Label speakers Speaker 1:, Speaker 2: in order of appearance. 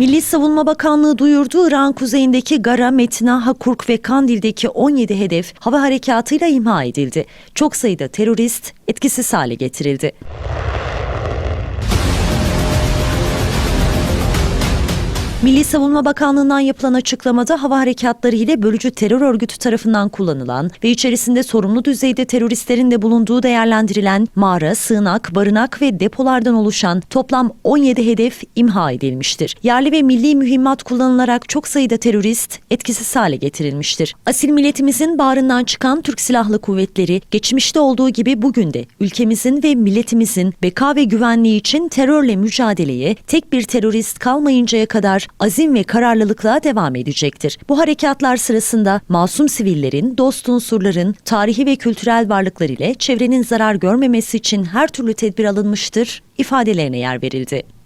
Speaker 1: Milli Savunma Bakanlığı duyurdu İran kuzeyindeki Gara, Metina, Hakurk ve Kandil'deki 17 hedef hava harekatıyla imha edildi. Çok sayıda terörist etkisiz hale getirildi. Milli Savunma Bakanlığı'ndan yapılan açıklamada hava harekatları ile bölücü terör örgütü tarafından kullanılan ve içerisinde sorumlu düzeyde teröristlerin de bulunduğu değerlendirilen mağara, sığınak, barınak ve depolardan oluşan toplam 17 hedef imha edilmiştir. Yerli ve milli mühimmat kullanılarak çok sayıda terörist etkisiz hale getirilmiştir. Asil milletimizin bağrından çıkan Türk Silahlı Kuvvetleri geçmişte olduğu gibi bugün de ülkemizin ve milletimizin beka ve güvenliği için terörle mücadeleye tek bir terörist kalmayıncaya kadar azim ve kararlılıkla devam edecektir. Bu harekatlar sırasında masum sivillerin, dost unsurların, tarihi ve kültürel varlıklar ile çevrenin zarar görmemesi için her türlü tedbir alınmıştır ifadelerine yer verildi.